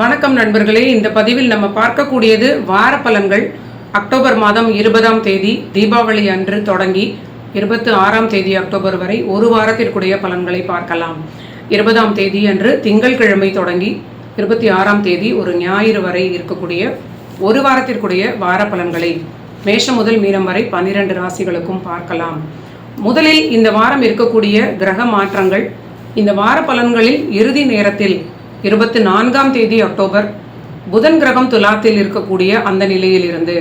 வணக்கம் நண்பர்களே. இந்த பதிவில் நம்ம பார்க்கக்கூடியது வார பலன்கள் அக்டோபர் மாதம் இருபதாம் தேதி தீபாவளி அன்று தொடங்கி இருபத்தி ஆறாம் தேதி அக்டோபர் வரை ஒரு வாரத்திற்குடைய பலன்களை பார்க்கலாம். இருபதாம் தேதி அன்று திங்கள்கிழமை தொடங்கி இருபத்தி ஆறாம் தேதி ஒரு ஞாயிறு வரை இருக்கக்கூடிய ஒரு வாரத்திற்குரிய வார பலன்களை மேஷம் முதல் மீனம் வரை பன்னிரண்டு ராசிகளுக்கும் பார்க்கலாம். முதலில் இந்த வாரம் இருக்கக்கூடிய கிரக மாற்றங்கள். இந்த வார பலன்களில் இறுதி நேரத்தில் இருபத்தி நான்காம் தேதி அக்டோபர். புதன் கிரகம் துலாத்தில் இருக்கக்கூடிய அந்த நிலையில் இருந்து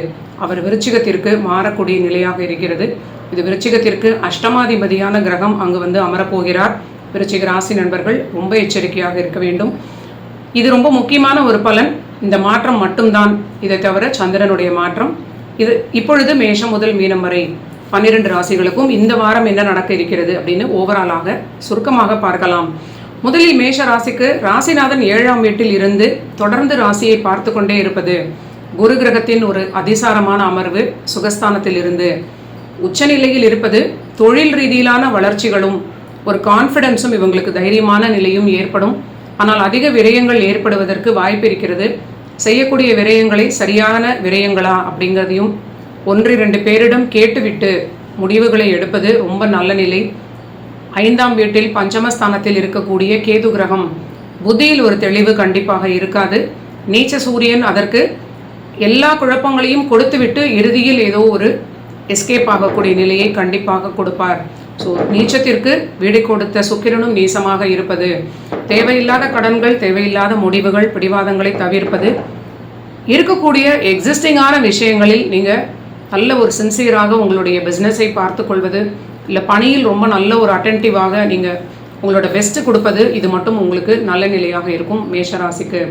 அவர் விருச்சிகத்திற்கு மாறக்கூடிய நிலையாக இருக்கிறது. இது விருச்சிகத்திற்கு அஷ்டமாதிபதியான கிரகம் அங்கு வந்து அமரப்போகிறார். விருச்சிக ராசி நண்பர்கள் ரொம்ப எச்சரிக்கையாக இருக்க வேண்டும். இது ரொம்ப முக்கியமான ஒரு பலன். இந்த மாற்றம் மட்டும்தான். இதை தவிர சந்திரனுடைய மாற்றம். இது இப்பொழுது மேஷம் முதல் மீனம் வரை பன்னிரண்டு ராசிகளுக்கும் இந்த வாரம் என்ன நடக்க இருக்கிறது அப்படின்னு ஓவராலாக சுருக்கமாக பார்க்கலாம். முதலில் மேஷ ராசிக்கு ராசிநாதன் ஏழாம் வீட்டில் இருந்து தொடர்ந்து ராசியை பார்த்து கொண்டே இருப்பது குரு கிரகத்தின் ஒரு அதிசாரமான அமர்வு சுகஸ்தானத்தில் இருந்து. உச்சநிலையில் இருப்பது தொழில் ரீதியிலான வளர்ச்சிகளும் ஒரு கான்ஃபிடென்ஸும் இவங்களுக்கு தைரியமான நிலையும் ஏற்படும். ஆனால் அதிக விரயங்கள் ஏற்படுவதற்கு வாய்ப்பு இருக்கிறது. செய்யக்கூடிய விரயங்களை சரியான விரயங்களா அப்படிங்கிறதையும் ஒன்று இரண்டு பேரிடம் கேட்டுவிட்டு முடிவுகளை எடுப்பது ரொம்ப நல்ல நிலை. ஐந்தாம் வீட்டில் பஞ்சமஸ்தானத்தில் இருக்கக்கூடிய கேது கிரகம். புத்தியில் ஒரு தெளிவு கண்டிப்பாக இருக்காது. நீச்ச சூரியன் அதற்கு எல்லா குழப்பங்களையும் கொடுத்துவிட்டு இறுதியில் ஏதோ ஒரு எஸ்கேப் ஆகக்கூடிய நிலையை கண்டிப்பாக கொடுப்பார். ஸோ நீச்சத்திற்கு வீடு கொடுத்த சுக்கிரனும் நீசமாக இருப்பது. தேவையில்லாத கடன்கள் தேவையில்லாத முடிவுகள் பிடிவாதங்களை தவிர்ப்பது. இருக்கக்கூடிய எக்ஸிஸ்டிங்கான விஷயங்களில் நீங்கள் நல்ல ஒரு சின்சியராக உங்களுடைய பிஸ்னஸை பார்த்து கொள்வது. இல்லை பணியில் ரொம்ப நல்ல ஒரு அட்டன்டிவாக நீங்கள் உங்களோட பெஸ்ட்டு கொடுப்பது இது மட்டும் உங்களுக்கு நல்ல நிலையாக இருக்கும் மேஷராசிக்கு.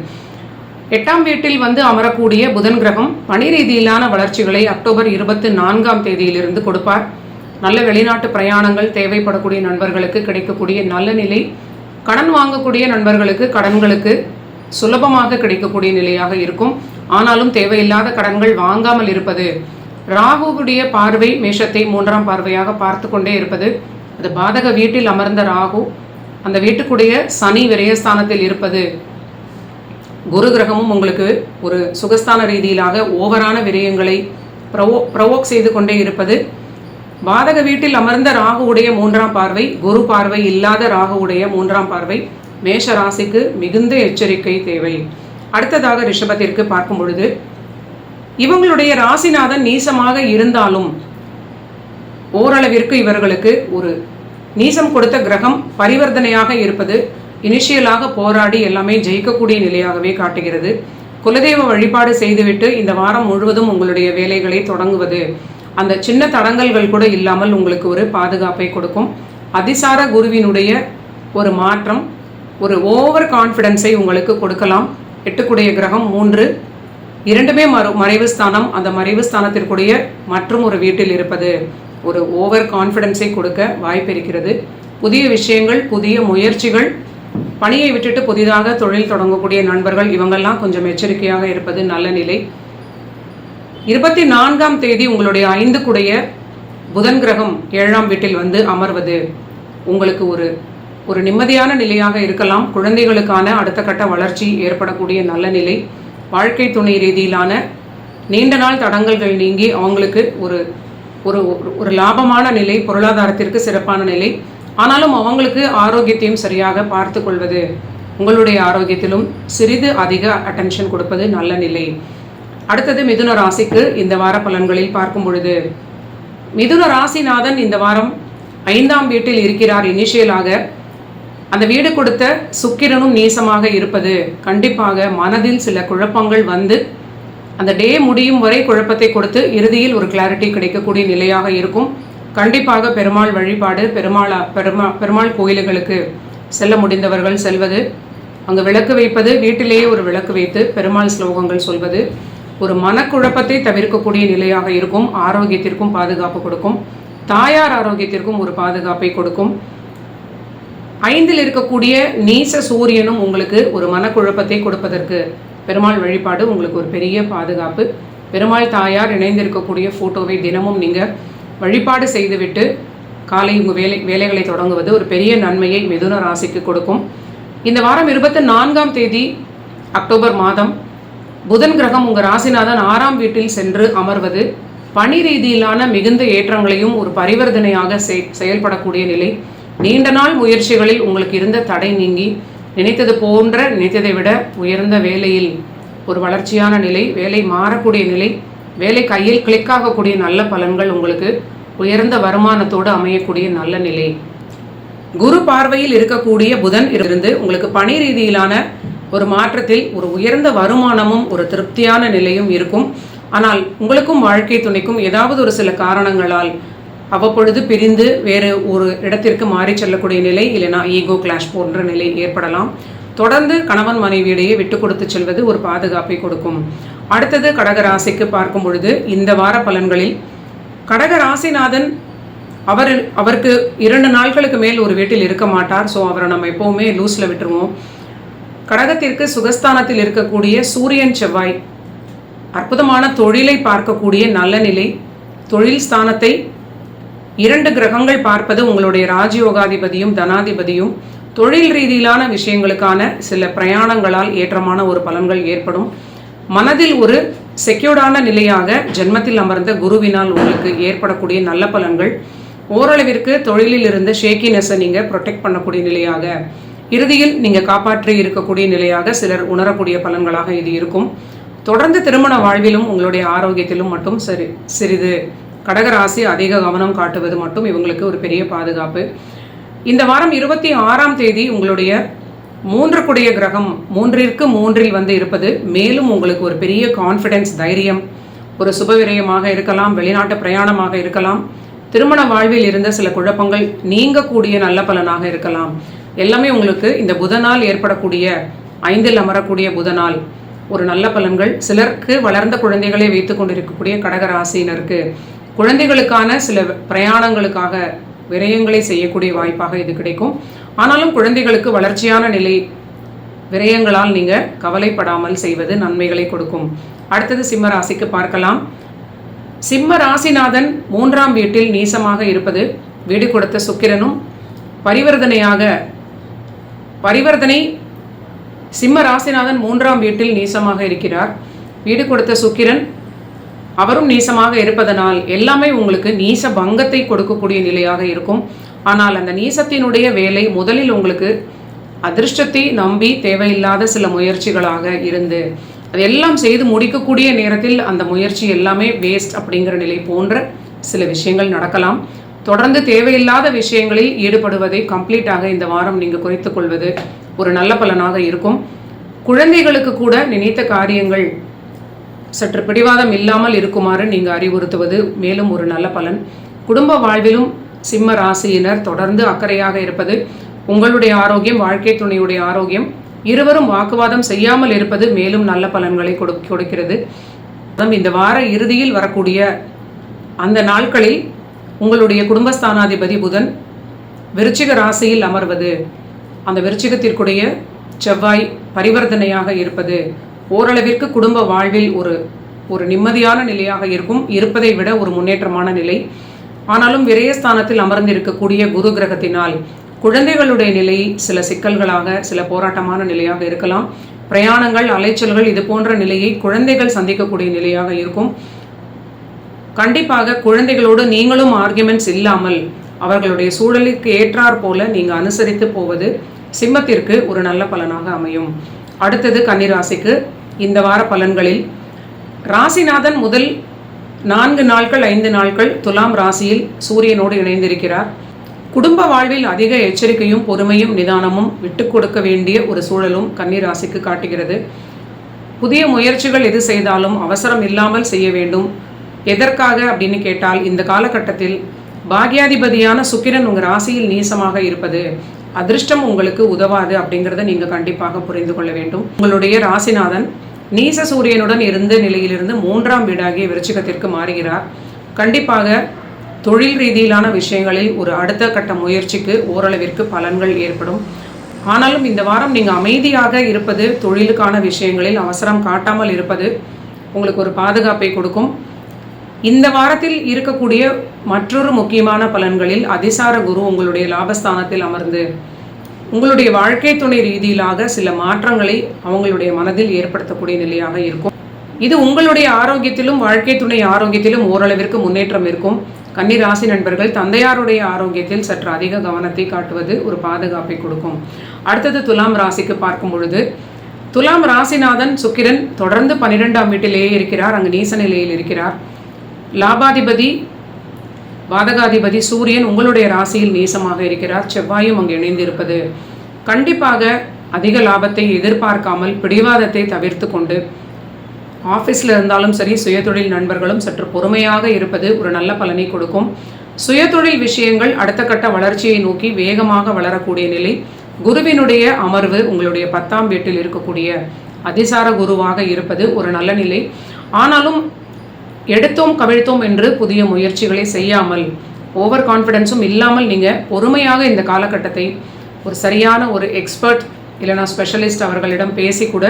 எட்டாம் வீட்டில் வந்து அமரக்கூடிய புதன் கிரகம் பணி ரீதியிலான வளர்ச்சிகளை அக்டோபர் இருபத்தி நான்காம் தேதியிலிருந்து கொடுப்பார். நல்ல வெளிநாட்டு பிரயாணங்கள் தேவைப்படக்கூடிய நண்பர்களுக்கு கிடைக்கக்கூடிய நல்ல நிலை. கடன் வாங்கக்கூடிய நண்பர்களுக்கு கடன்களுக்கு சுலபமாக கிடைக்கக்கூடிய நிலையாக இருக்கும். ஆனாலும் தேவையில்லாத கடன்கள் வாங்காமல் இருப்பது ராகுவுடைய பார்வை மேஷத்தை மூன்றாம் பார்வையாக பார்த்து கொண்டே இருப்பது. அது பாதக வீட்டில் அமர்ந்த ராகு அந்த வீட்டுக்குடைய சனி விரயஸ்தானத்தில் இருப்பது. குரு கிரகமும் உங்களுக்கு ஒரு சுகஸ்தான ரீதியிலாக ஓவரான விரயங்களை ப்ரவோ ப்ரவோக் செய்து கொண்டே இருப்பது. பாதக வீட்டில் அமர்ந்த ராகுவுடைய மூன்றாம் பார்வை குரு பார்வை இல்லாத ராகுவுடைய மூன்றாம் பார்வை. மேஷ ராசிக்கு மிகுந்த எச்சரிக்கை தேவை. அடுத்ததாக ரிஷபத்திற்கு பார்க்கும் பொழுது இவங்களுடைய ராசிநாதன் நீசமாக இருந்தாலும் ஓரளவிற்கு இவர்களுக்கு ஒரு நீசம் கொடுத்த கிரகம் பரிவர்த்தனையாக இருப்பது இனிஷியலாக போராடி எல்லாமே ஜெயிக்கக்கூடிய நிலையாகவே காட்டுகிறது. குலதெய்வ வழிபாடு செய்துவிட்டு இந்த வாரம் முழுவதும் உங்களுடைய வேலைகளை தொடங்குவது அந்த சின்ன தடங்கல்கள் கூட இல்லாமல் உங்களுக்கு ஒரு பாதுகாப்பை கொடுக்கும். அதிசார குருவினுடைய ஒரு மாற்றம் ஒரு ஓவர் கான்ஃபிடென்ஸை உங்களுக்கு கொடுக்கலாம். எட்டுக்குடைய கிரகம் மூன்று இரண்டுமே மறு மறைவு ஸ்தானம் அந்த மறைவு ஸ்தானத்திற்குடைய மற்றும் ஒரு வீட்டில் இருப்பது. ஒரு ஓவர் கான்ஃபிடென்ஸை கொடுக்க வாய்ப்பு இருக்கிறது புதிய விஷயங்கள் புதிய முயற்சிகள் பணியை விட்டுட்டு புதிதாக தொழில் தொடங்கக்கூடிய நண்பர்கள் இவங்கெல்லாம் கொஞ்சம் எச்சரிக்கையாக இருப்பது நல்ல நிலை. இருபத்தி நான்காம் தேதி உங்களுடைய ஐந்து குடைய புதன் கிரகம் ஏழாம் வீட்டில் வந்து அமர்வது. உங்களுக்கு ஒரு ஒரு நிம்மதியான நிலையாக இருக்கலாம். குழந்தைகளுக்கான அடுத்த கட்ட வளர்ச்சி ஏற்படக்கூடிய நல்ல நிலை. வாழ்க்கை துணை ரீதியிலான நீண்ட நாள் தடங்கல்கள் நீங்கி அவங்களுக்கு ஒரு ஒரு ஒரு லாபமான நிலை பொருளாதாரத்திற்கு சிறப்பான நிலை. ஆனாலும் அவங்களுக்கு ஆரோக்கியத்தையும் சரியாக பார்த்து கொள்வது உங்களுடைய ஆரோக்கியத்திலும் சிறிது அதிக அட்டென்ஷன் கொடுப்பது நல்ல நிலை. அடுத்தது மிதுன ராசிக்கு இந்த வார பலன்களில் பார்க்கும் பொழுது மிதுன ராசிநாதன் இந்த வாரம் ஐந்தாம் வீட்டில் இருக்கிறார். இனிஷியலாக அந்த வீடு கொடுத்த சுக்கிரனும் நீசமாக இருப்பது கண்டிப்பாக மனதில் சில குழப்பங்கள் வந்து அந்த டே முடியும் வரை குழப்பத்தை கொடுத்து இறுதியில் ஒரு கிளாரிட்டி கிடைக்கக்கூடிய நிலையாக இருக்கும். கண்டிப்பாக பெருமாள் வழிபாடு பெருமாள் பெருமா பெருமாள் கோயில்களுக்கு செல்ல முடிந்தவர்கள் செல்வது அங்கு விளக்கு வைப்பது வீட்டிலேயே ஒரு விளக்கு வைத்து பெருமாள் ஸ்லோகங்கள் சொல்வது ஒரு மனக்குழப்பத்தை தவிர்க்கக்கூடிய நிலையாக இருக்கும். ஆரோக்கியத்திற்கும் பாதுகாப்பு கொடுக்கும். தாயார் ஆரோக்கியத்திற்கும் ஒரு பாதுகாப்பை கொடுக்கும். ஐந்தில் இருக்கக்கூடிய நீச சூரியனும் உங்களுக்கு ஒரு மனக்குழப்பத்தை கொடுப்பதற்கு பெருமாள் வழிபாடு உங்களுக்கு ஒரு பெரிய பாதுகாப்பு. பெருமாள் தாயார் இணைந்திருக்கக்கூடிய ஃபோட்டோவை தினமும் நீங்கள் வழிபாடு செய்துவிட்டு காலை உங்கள் வேலை வேலைகளை தொடங்குவது ஒரு பெரிய நன்மையை மிதுன ராசிக்கு கொடுக்கும். இந்த வாரம் இருபத்தி நான்காம் தேதி அக்டோபர் மாதம் புதன் கிரகம் உங்கள் ராசிநாதன் ஆறாம் வீட்டில் சென்று அமர்வது. பணி ரீதியிலான மிகுந்த ஏற்றங்களையும் ஒரு பரிவர்த்தனையாக செய்- செயல்படக்கூடிய நிலை. நீண்ட நாள் முயற்சிகளில் உங்களுக்கு இருந்த தடை நீங்கி நினைத்தது போன்ற நினைத்ததை விட உயர்ந்த வேலையில் ஒரு வளர்ச்சியான நிலை வேலை மாறக்கூடிய நிலை வேலை கையில் கிளிக்காகக்கூடிய நல்ல பலன்கள் உங்களுக்கு உயர்ந்த வருமானத்தோடு அமையக்கூடிய நல்ல நிலை. குரு பார்வையில் இருக்கக்கூடிய புதன் இருந்து உங்களுக்கு பணி ரீதியிலான ஒரு மாற்றத்தில் ஒரு உயர்ந்த வருமானமும் ஒரு திருப்தியான நிலையும் இருக்கும். ஆனால் உங்களுக்கும் வாழ்க்கை துணைக்கும் ஏதாவது ஒரு சில காரணங்களால் அவ்வப்பொழுது பிரிந்து வேறு ஒரு இடத்திற்கு மாறி செல்லக்கூடிய நிலை இல்லைனா ஈகோ கிளாஷ் போன்ற நிலை ஏற்படலாம். தொடர்ந்து கணவன் மனைவியிடையே விட்டு கொடுத்து செல்வது ஒரு பாதுகாப்பை கொடுக்கும். அடுத்தது கடக ராசிக்கு பார்க்கும் பொழுது இந்த வார பலன்களில் கடக ராசிநாதன் அவர் அவருக்கு இரண்டு நாட்களுக்கு மேல் ஒரு வீட்டில் இருக்க மாட்டார். ஸோ அவரை நம்ம எப்போவுமே லூஸில் விட்டுருவோம். கடகத்திற்கு சுகஸ்தானத்தில் இருக்கக்கூடிய சூரியன் செவ்வாய் அற்புதமான தொழிலை பார்க்கக்கூடிய நல்ல நிலை. தொழில் ஸ்தானத்தை இரண்டு கிரகங்கள் பார்ப்பது உங்களுடைய ராஜயோகாதிபதியும் தனாதிபதியும் தொழில் ரீதியிலான விஷயங்களுக்கான சில பிரயாணங்களால் ஏற்றமான ஒரு பலன்கள் ஏற்படும். மனதில் ஒரு செக்யூர்டான நிலையாக ஜென்மத்தில் அமர்ந்த குருவினால் உங்களுக்கு ஏற்படக்கூடிய நல்ல பலன்கள். ஓரளவிற்கு தொழிலில் இருந்த ஷேக்கினஸை நீங்கள் ப்ரொடெக்ட் பண்ணக்கூடிய நிலையாக இறுதியில் நீங்கள் காப்பாற்றி இருக்கக்கூடிய நிலையாக சிலர் உணரக்கூடிய பலன்களாக இது இருக்கும். தொடர்ந்து திருமண வாழ்விலும் உங்களுடைய ஆரோக்கியத்திலும் மட்டும் சரி சிறிது கடகராசி அதிக கவனம் காட்டுவது மட்டும் இவங்களுக்கு ஒரு பெரிய பாதுகாப்பு. இந்த வாரம் இருபத்தி ஆறாம் தேதி உங்களுடைய மூன்று குடைய கிரகம் மூன்றிற்கு மூன்றில் வந்து இருப்பது மேலும் உங்களுக்கு ஒரு பெரிய கான்ஃபிடென்ஸ் தைரியம் ஒரு சுபவிரயமாக இருக்கலாம் வெளிநாட்டு பிரயாணமாக இருக்கலாம். திருமண வாழ்வில் இருந்த சில குழப்பங்கள் நீங்கக்கூடிய நல்ல பலனாக இருக்கலாம். எல்லாமே உங்களுக்கு இந்த புதனால் ஏற்படக்கூடிய ஐந்தில் அமரக்கூடிய புதனால் ஒரு நல்ல பலன்கள். சிலருக்கு வளர்ந்த குழந்தைகளை வைத்துக் கொண்டிருக்கக்கூடிய கடகராசினருக்கு குழந்தைகளுக்கான சில பிரயாணங்களுக்காக விரயங்களை செய்யக்கூடிய வாய்ப்பாக இது கிடைக்கும். ஆனாலும் குழந்தைகளுக்கு வளர்ச்சியான நிலை விரயங்களால் நீங்கள் கவலைப்படாமல் செய்வது நன்மைகளை கொடுக்கும். அடுத்தது சிம்ம ராசிக்கு பார்க்கலாம். சிம்ம ராசிநாதன் மூன்றாம் வீட்டில் நீசமாக இருப்பது வீடு கொடுத்த சுக்கிரனும் பரிவர்த்தனையாக பரிவர்த்தனை சிம்ம ராசிநாதன் மூன்றாம் வீட்டில் நீசமாக இருக்கிறார். வீடு கொடுத்த சுக்கிரன் அவரும் நீசமாக இருப்பதனால் எல்லாமே உங்களுக்கு நீச பங்கத்தை கொடுக்கக்கூடிய நிலையாக இருக்கும். ஆனால் அந்த நீசத்தினுடைய வேலை முதலில் உங்களுக்கு அதிர்ஷ்டத்தை நம்பி தேவையில்லாத சில முயற்சிகளாக இருந்து அதெல்லாம் செய்து முடிக்கக்கூடிய நேரத்தில் அந்த முயற்சி எல்லாமே வேஸ்ட் அப்படிங்கிற நிலை போன்ற சில விஷயங்கள் நடக்கலாம். தொடர்ந்து தேவையில்லாத விஷயங்களில் ஈடுபடுவதை கம்ப்ளீட்டாக இந்த வாரம் நீங்கள் குறைத்து கொள்வது ஒரு நல்ல பலனாக இருக்கும். குழந்தைகளுக்கு கூட நினைத்த காரியங்கள் சற்று பிடிவாதம் இல்லாமல் இருக்குமாறு நீங்கள் அறிவுறுத்துவது மேலும் ஒரு நல்ல பலன். குடும்ப வாழ்விலும் சிம்ம ராசியினர் தொடர்ந்து அக்கறையாக இருப்பது உங்களுடைய ஆரோக்கியம் வாழ்க்கை துணையுடைய ஆரோக்கியம். இருவரும் வாக்குவாதம் செய்யாமல் இருப்பது மேலும் நல்ல பலன்களை கொடு கொடுக்கிறது. இந்த வார இறுதியில் வரக்கூடிய அந்த நாட்களில் உங்களுடைய குடும்பஸ்தானாதிபதி புதன் விருச்சிக ராசியில் அமர்வது. அந்த விருச்சிகத்திற்குடைய செவ்வாய் பரிவர்த்தனையாக இருப்பது. ஓரளவிற்கு குடும்ப வாழ்வில் ஒரு ஒரு நிம்மதியான நிலையாக இருக்கும் இருப்பதை விட ஒரு முன்னேற்றமான நிலை. ஆனாலும் விரயஸ்தானத்தில் அமர்ந்திருக்கக்கூடிய குரு கிரகத்தினால் குழந்தைகளுடைய நிலை சில சிக்கல்களாக சில போராட்டமான நிலையாக இருக்கலாம். பிரயாணங்கள் அலைச்சல்கள் இது போன்ற நிலையை குழந்தைகள் சந்திக்கக்கூடிய நிலையாக இருக்கும். கண்டிப்பாக குழந்தைகளோடு நீங்களும் ஆர்குமெண்ட்ஸ் இல்லாமல் அவர்களுடைய சூழலுக்கு ஏற்றாற் போல நீங்கள் அனுசரித்து போவது சிம்மத்திற்கு ஒரு நல்ல பலனாக அமையும். அடுத்தது கன்னிராசிக்கு. இந்த வார பலன்களில் ராசிநாதன் முதல் நான்கு நாட்கள் ஐந்து நாட்கள் துலாம் ராசியில் சூரியனோடு இணைந்திருக்கிறார். குடும்ப வாழ்வில் அதிக எச்சரிக்கையும் பொறுமையும் நிதானமும் விட்டு கொடுக்க வேண்டிய ஒரு சூழலும் கன்னிராசிக்கு காட்டுகிறது. புதிய முயற்சிகள் எது செய்தாலும் அவசரம் இல்லாமல் செய்ய வேண்டும். எதற்காக அப்படின்னு கேட்டால் இந்த காலகட்டத்தில் பாக்யாதிபதியான சுக்கிரன் உங்கள் ராசியில் நீசமாக இருப்பது. அதிர்ஷ்டம் உங்களுக்கு உதவாது அப்படிங்கிறத நீங்கள் கண்டிப்பாக புரிந்து கொள்ள வேண்டும். உங்களுடைய ராசிநாதன் நீச சூரியனுடன் இருந்த நிலையிலிருந்து மூன்றாம் வீடாகிய விருச்சிகத்திற்கு மாறுகிறார். கண்டிப்பாக தொழில் ரீதியிலான விஷயங்களில் ஒரு அடுத்த கட்ட முயற்சிக்கு ஓரளவிற்கு பலன்கள் ஏற்படும். ஆனாலும் இந்த வாரம் நீங்கள் அமைதியாக இருப்பது தொழிலுக்கான விஷயங்களில் அவசரம் காட்டாமல் இருப்பது உங்களுக்கு ஒரு பாதுகாப்பை கொடுக்கும். இந்த வாரத்தில் இருக்கக்கூடிய மற்றொரு முக்கியமான பலன்களில் அதிசார குரு உங்களுடைய லாபஸ்தானத்தில் அமர்ந்து உங்களுடைய வாழ்க்கை துணை ரீதியிலாக சில மாற்றங்களை அவங்களுடைய மனதில் ஏற்படுத்தக்கூடிய நிலையாக இருக்கும். இது உங்களுடைய ஆரோக்கியத்திலும் வாழ்க்கை துணை ஆரோக்கியத்திலும் ஓரளவிற்கு முன்னேற்றம் இருக்கும். கன்னி ராசி நண்பர்கள் தந்தையாருடைய ஆரோக்கியத்தில் சற்று அதிக கவனத்தை காட்டுவது ஒரு பாதுகாப்பை கொடுக்கும். அடுத்தது துலாம் ராசிக்கு பார்க்கும் பொழுது துலாம் ராசிநாதன் சுக்கிரன் தொடர்ந்து பன்னிரெண்டாம் வீட்டிலேயே இருக்கிறார். அங்கு நீச நிலையில் இருக்கிறார். லாபாதிபதி பாதகாதிபதி சூரியன் உங்களுடைய ராசியில் நீசமாக இருக்கிறார். செவ்வாயும் அங்கு இணைந்திருப்பது. கண்டிப்பாக அதிக லாபத்தை எதிர்பார்க்காமல் பிடிவாதத்தை தவிர்த்து கொண்டு ஆஃபீஸில் இருந்தாலும் சரி சுயதொழில் நண்பர்களும் சற்று பொறுமையாக இருப்பது ஒரு நல்ல பலனை கொடுக்கும். சுயதொழில் விஷயங்கள் அடுத்த கட்ட வளர்ச்சியை நோக்கி வேகமாக வளரக்கூடிய நிலை. குருவினுடைய அமர்வு உங்களுடைய பத்தாம் வீட்டில் இருக்கக்கூடிய அதிசார குருவாக இருப்பது ஒரு நல்ல நிலை. ஆனாலும் எடுத்தோம் கவிழ்த்தோம் என்று புதிய முயற்சிகளை செய்யாமல் ஓவர் கான்ஃபிடென்ஸும் இல்லாமல் நீங்கள் பொறுமையாக இந்த காலகட்டத்தை ஒரு சரியான ஒரு எக்ஸ்பர்ட் இல்லைனா ஸ்பெஷலிஸ்ட் அவர்களிடம் பேசி கூட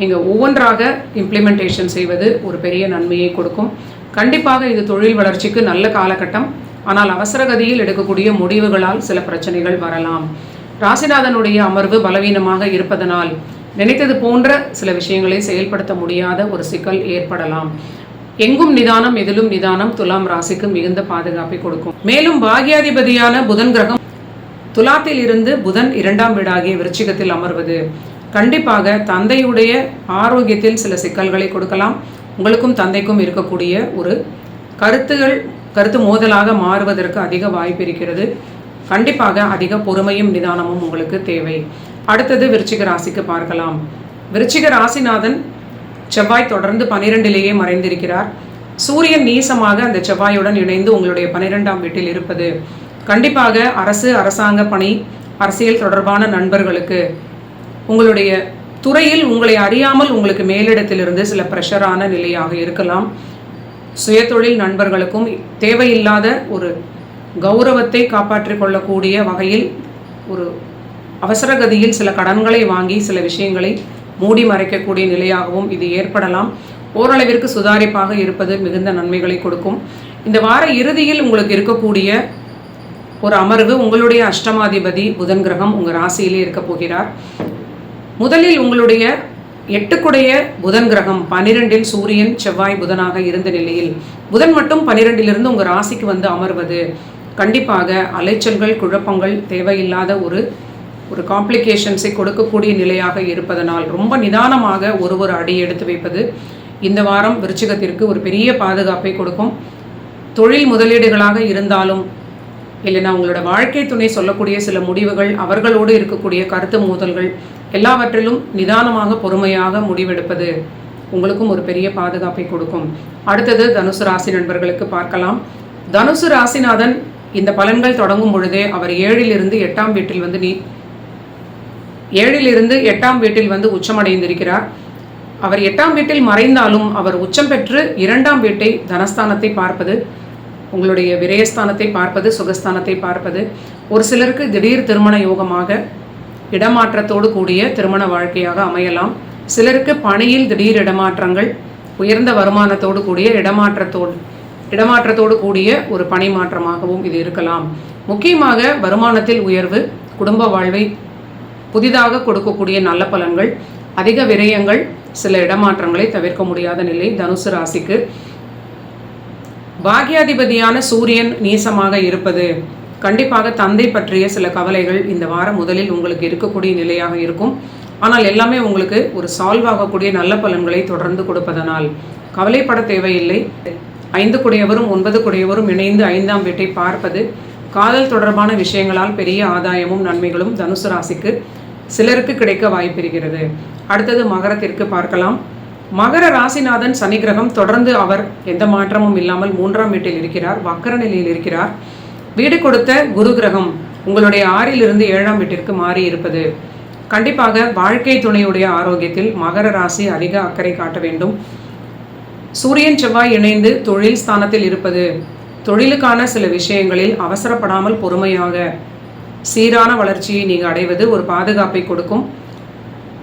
நீங்கள் ஒவ்வொன்றாக இம்ப்ளிமெண்டேஷன் செய்வது ஒரு பெரிய நன்மையை கொடுக்கும். கண்டிப்பாக இது தொழில் வளர்ச்சிக்கு நல்ல காலகட்டம். ஆனால் அவசரகதியில் எடுக்கக்கூடிய முடிவுகளால் சில பிரச்சனைகள் வரலாம். ராசிநாதனுடைய அமர்வு பலவீனமாக இருப்பதனால் நினைத்தது போன்ற சில விஷயங்களை செயல்படுத்த முடியாத ஒரு சிக்கல் ஏற்படலாம். எங்கும் நிதானம் எதிலும் நிதானம் துலாம் ராசிக்கு மிகுந்த பாதுகாப்பை கொடுக்கும். மேலும் பாகியாதிபதியான புதன் கிரகம் துலாத்தில் இருந்து புதன் இரண்டாம் வீடாகிய விருச்சிகத்தில் அமர்வது. கண்டிப்பாக தந்தையுடைய ஆரோக்கியத்தில் சில சிக்கல்களை கொடுக்கலாம். உங்களுக்கும் தந்தைக்கும் இருக்கக்கூடிய ஒரு கருத்துகள் கருத்து மோதலாக மாறுவதற்கு அதிக வாய்ப்பு இருக்கிறது. கண்டிப்பாக அதிக பொறுமையும் நிதானமும் உங்களுக்கு தேவை. அடுத்தது விருச்சிக ராசிக்கு பார்க்கலாம். விருச்சிக ராசிநாதன் செவ்வாய் தொடர்ந்து பனிரெண்டிலேயே மறைந்திருக்கிறார். சூரியன் நீசமாக அந்த செவ்வாயுடன் இணைந்து உங்களுடைய பனிரெண்டாம் வீட்டில் இருப்பது. கண்டிப்பாக அரசு அரசாங்க பணி அரசியல் தொடர்பான நண்பர்களுக்கு உங்களுடைய துறையில் உங்களை அறியாமல் உங்களுக்கு மேலிடத்திலிருந்து சில ப்ரெஷரான நிலையாக இருக்கலாம். சுயதொழில் நண்பர்களுக்கும் தேவையில்லாத ஒரு கௌரவத்தை காப்பாற்றிக் கொள்ளக்கூடிய வகையில் ஒரு அவசரகதியில் சில கடன்களை வாங்கி சில விஷயங்களை மூடி மறைக்கக்கூடிய நிலையாகவும் இது ஏற்படலாம். ஓரளவிற்கு சுதாரிப்பாக இருப்பது மிகுந்த நன்மைகளை கொடுக்கும். இந்த வார இறுதியில் உங்களுக்கு இருக்கக்கூடிய ஒரு அமர்வு உங்களுடைய அஷ்டமாதிபதி புதன் கிரகம் உங்கள் ராசியிலே இருக்க போகிறார். முதலில் உங்களுடைய எட்டுக்குடைய புதன் கிரகம் பனிரெண்டில் சூரியன் செவ்வாய் புதனாக இருந்த நிலையில். புதன் மட்டும் பனிரெண்டிலிருந்து உங்கள் ராசிக்கு வந்து அமர்வது. கண்டிப்பாக அலைச்சல்கள் குழப்பங்கள் தேவையில்லாத ஒரு ஒரு காம்ப்ளிகேஷன்ஸை கொடுக்கக்கூடிய நிலையாக இருப்பதனால் ரொம்ப நிதானமாக ஒரு ஒரு அடி எடுத்து வைப்பது இந்த வாரம் விருச்சிகத்திற்கு ஒரு பெரிய பாதுகாப்பை கொடுக்கும். தொழில் முதலீடுகளாக இருந்தாலும் இல்லைன்னா உங்களோட வாழ்க்கை துணை சொல்லக்கூடிய சில முடிவுகள் அவர்களோடு இருக்கக்கூடிய கருத்து மோதல்கள் எல்லாவற்றிலும் நிதானமாக பொறுமையாக முடிவெடுப்பது உங்களுக்கும் ஒரு பெரிய பாதுகாப்பை கொடுக்கும். அடுத்தது தனுசு ராசி நண்பர்களுக்கு பார்க்கலாம். தனுசு ராசிநாதன் இந்த பலன்கள் தொடங்கும் பொழுதே அவர் ஏழிலிருந்து எட்டாம் வீட்டில் வந்து நீ ஏழிலிருந்து எட்டாம் வீட்டில் வந்து உச்சமடைந்திருக்கிறார். அவர் எட்டாம் வீட்டில் மறைந்தாலும் அவர் உச்சம் பெற்று இரண்டாம் வீட்டை தனஸ்தானத்தை பார்ப்பது உங்களுடைய விரயஸ்தானத்தை பார்ப்பது சுகஸ்தானத்தை பார்ப்பது ஒரு சிலருக்கு திடீர் திருமண யோகமாக இடமாற்றத்தோடு கூடிய திருமண வாழ்க்கையாக அமையலாம். சிலருக்கு பணியில் திடீர் இடமாற்றங்கள் உயர்ந்த வருமானத்தோடு கூடிய இடமாற்றத்தோடு இடமாற்றத்தோடு கூடிய ஒரு பணி மாற்றமாகவும் இது இருக்கலாம். முக்கியமாக வருமானத்தில் உயர்வு குடும்ப வாழ்வை புதிதாக கொடுக்கக்கூடிய நல்ல பலன்கள் அதிக விரயங்கள் சில இடமாற்றங்களை தவிர்க்க முடியாத நிலை தனுசு ராசிக்கு. பாக்யாதிபதியான சூரியன் நீசமாக இருப்பது கண்டிப்பாக தந்தை பற்றிய சில கவலைகள் இந்த வாரம் முதலில் உங்களுக்கு இருக்கக்கூடிய நிலையாக இருக்கும். ஆனால் எல்லாமே உங்களுக்கு ஒரு சால்வ் ஆகக்கூடிய நல்ல பலன்களை தொடர்ந்து கொடுப்பதனால். கவலைப்பட தேவையில்லை. ஐந்து குடையவரும் ஒன்பது குடையவரும் இணைந்து ஐந்தாம் வீட்டை பார்ப்பது காதல் தொடர்பான விஷயங்களால் பெரிய ஆதாயமும் நன்மைகளும் தனுசு ராசிக்கு. சிலருக்கு கிடைக்க வாய்ப்பிருக்கிறது அடுத்தது மகரத்திற்கு பார்க்கலாம். மகர ராசிநாதன் சனி கிரகம் தொடர்ந்து அவர் எந்த மாற்றமும் இல்லாமல் மூன்றாம் வீட்டில் இருக்கிறார் வக்கர நிலையில் இருக்கிறார். வீடு கொடுத்த குரு கிரகம் உங்களுடைய ஆறிலிருந்து ஏழாம் வீட்டிற்கு மாறி இருப்பது. கண்டிப்பாக வாழ்க்கை துணையுடைய ஆரோக்கியத்தில் மகர ராசி அதிக அக்கறை காட்ட வேண்டும். சூரியன் செவ்வாய் இணைந்து தொழில் ஸ்தானத்தில் இருப்பது. தொழிலுக்கான சில விஷயங்களில் அவசரப்படாமல் பொறுமையாக சீரான வளர்ச்சியை நீங்கள் அடைவது ஒரு பாதுகாப்பை கொடுக்கும்.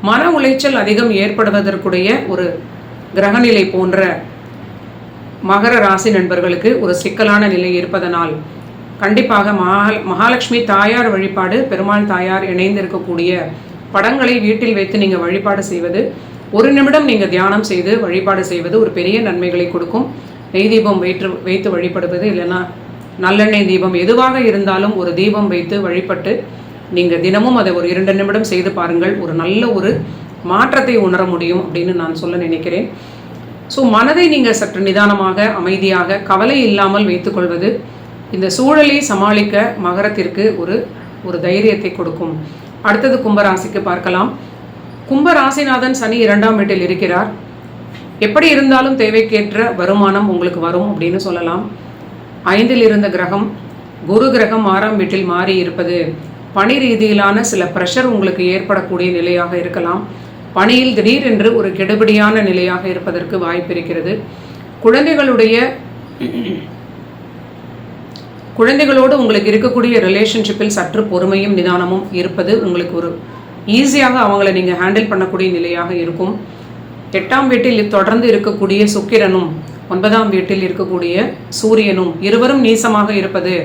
மன உளைச்சல் அதிகம் ஏற்படுவதற்குடைய ஒரு கிரகநிலை போன்ற மகர ராசி நண்பர்களுக்கு ஒரு சிக்கலான நிலை இருப்பதனால் கண்டிப்பாக மகா மகாலட்சுமி தாயார் வழிபாடு பெருமாள் தாயார் இணைந்திருக்கக்கூடிய படங்களை வீட்டில் வைத்து நீங்கள் வழிபாடு செய்வது ஒரு நிமிடம் நீங்கள் தியானம் செய்து வழிபாடு செய்வது ஒரு பெரிய நன்மைகளை கொடுக்கும். நெய் தீபம் வைத்து வைத்து வழிபடுவது இல்லைன்னா நல்லெண்ணெய் தீபம் எதுவாக இருந்தாலும் ஒரு தீபம் வைத்து வழிபட்டு நீங்கள் தினமும் அதை ஒரு இரண்டு நிமிடம் செய்து பாருங்கள். ஒரு நல்ல ஒரு மாற்றத்தை உணர முடியும் அப்படின்னு நான் சொல்ல நினைக்கிறேன். ஸோ மனதை நீங்கள் சற்று நிதானமாக அமைதியாக கவலை இல்லாமல் வைத்துக்கொள்வது இந்த சூழலை சமாளிக்க மகரத்திற்கு ஒரு ஒரு தைரியத்தை கொடுக்கும். அடுத்தது கும்பராசிக்கு பார்க்கலாம். கும்பராசிநாதன் சனி இரண்டாம் வீட்டில் இருக்கிறார். எப்படி இருந்தாலும் தேவைக்கேற்ற வருமானம் உங்களுக்கு வரும் அப்படின்னு சொல்லலாம். ஐந்தில் இருந்த கிரகம் குரு கிரகம் ஆறாம் வீட்டில் மாறி இருப்பது. பணி ரீதியிலான சில ப்ரெஷர் உங்களுக்கு ஏற்படக்கூடிய நிலையாக இருக்கலாம். பணியில் திடீரென்று ஒரு கெடுபடியான நிலையாக இருப்பதற்கு வாய்ப்பு இருக்கிறது. குழந்தைகளுடைய குழந்தைகளோடு உங்களுக்கு இருக்கக்கூடிய ரிலேஷன்ஷிப்பில் சற்று பொறுமையும் நிதானமும் இருப்பது உங்களுக்கு ஒரு ஈஸியாக அவங்கள நீங்கள் ஹேண்டில் பண்ணக்கூடிய நிலையாக இருக்கும். எட்டாம் வீட்டில் தொடர்ந்து இருக்கக்கூடிய சுக்கிரனும் ஒன்பதாம் வீட்டில் இருக்கக்கூடிய சூரியனும் இருவரும் நீசமாக இருப்பது.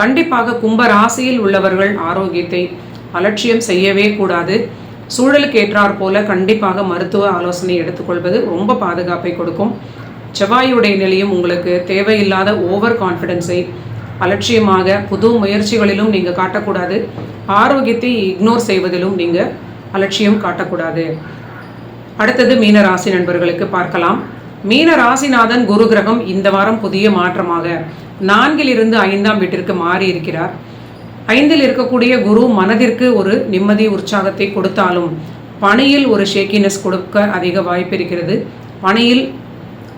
கண்டிப்பாக கும்ப ராசியில் உள்ளவர்கள் ஆரோக்கியத்தை அலட்சியம் செய்யவே கூடாது. சூழலுக்கு ஏற்றாற் போல கண்டிப்பாக மருத்துவ ஆலோசனை எடுத்துக்கொள்வது ரொம்ப பாதுகாப்பை கொடுக்கும். செவ்வாயுடைய நிலையும் உங்களுக்கு தேவையில்லாத ஓவர் கான்ஃபிடென்ஸை அலட்சியமாக புது முயற்சிகளிலும் நீங்கள் காட்டக்கூடாது. ஆரோக்கியத்தை இக்னோர் செய்வதிலும் நீங்கள் அலட்சியம் காட்டக்கூடாது. அடுத்தது மீன ராசி நண்பர்களுக்கு பார்க்கலாம். மீன ராசிநாதன் குரு கிரகம் இந்த வாரம் புதிய மாற்றமாக. நான்கில் இருந்து ஐந்தாம் வீட்டிற்கு மாறி இருக்கிறார். ஐந்தில் இருக்கக்கூடிய குரு மனதிற்கு ஒரு நிம்மதி உற்சாகத்தை கொடுத்தாலும் பணியில் ஒரு ஷேக்கினஸ் கொடுக்க அதிக வாய்ப்பு இருக்கிறது. பணியில்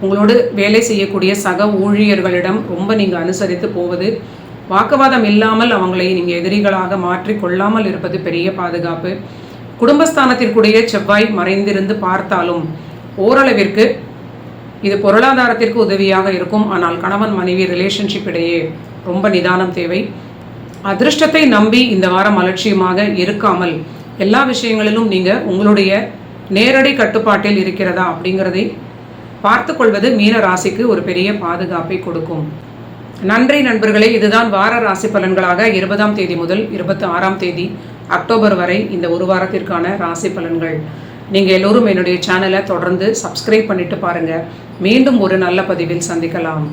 உங்களோடு வேலை செய்யக்கூடிய சக ஊழியர்களிடம் ரொம்ப நீங்கள் அனுசரித்து போவது. வாக்குவாதம் இல்லாமல் அவங்களை நீங்கள் எதிரிகளாக மாற்றி கொள்ளாமல் இருப்பது பெரிய பாதுகாப்பு. குடும்பஸ்தானத்திற்குடைய செவ்வாய் மறைந்திருந்து பார்த்தாலும் ஓரளவிற்கு இது பொருளாதாரத்திற்கு உதவியாக இருக்கும். ஆனால் கணவன் மனைவி ரிலேஷன்ஷிப் இடையே ரொம்ப நிதானம் தேவை. அதிர்ஷ்டத்தை நம்பி இந்த வாரம் அலட்சியமாக இருக்காமல் எல்லா விஷயங்களிலும் நீங்கள் உங்களுடைய நேரடி கட்டுப்பாட்டில் இருக்கிறதா அப்படிங்கிறதை பார்த்து கொள்வது மீன ராசிக்கு ஒரு பெரிய பாதுகாப்பை கொடுக்கும். நன்றி நண்பர்களே இதுதான் வார ராசி பலன்களாக இருபதாம் தேதி முதல் இருபத்தி ஆறாம் தேதி அக்டோபர் வரை இந்த ஒரு வாரத்திற்கான ராசி பலன்கள். நீங்கள் எல்லோரும் என்னுடைய சேனலை தொடர்ந்து சப்ஸ்கிரைப் பண்ணிட்டு பாருங்கள் மீண்டும் ஒரு நல்ல பதிவில் சந்திக்கலாம்.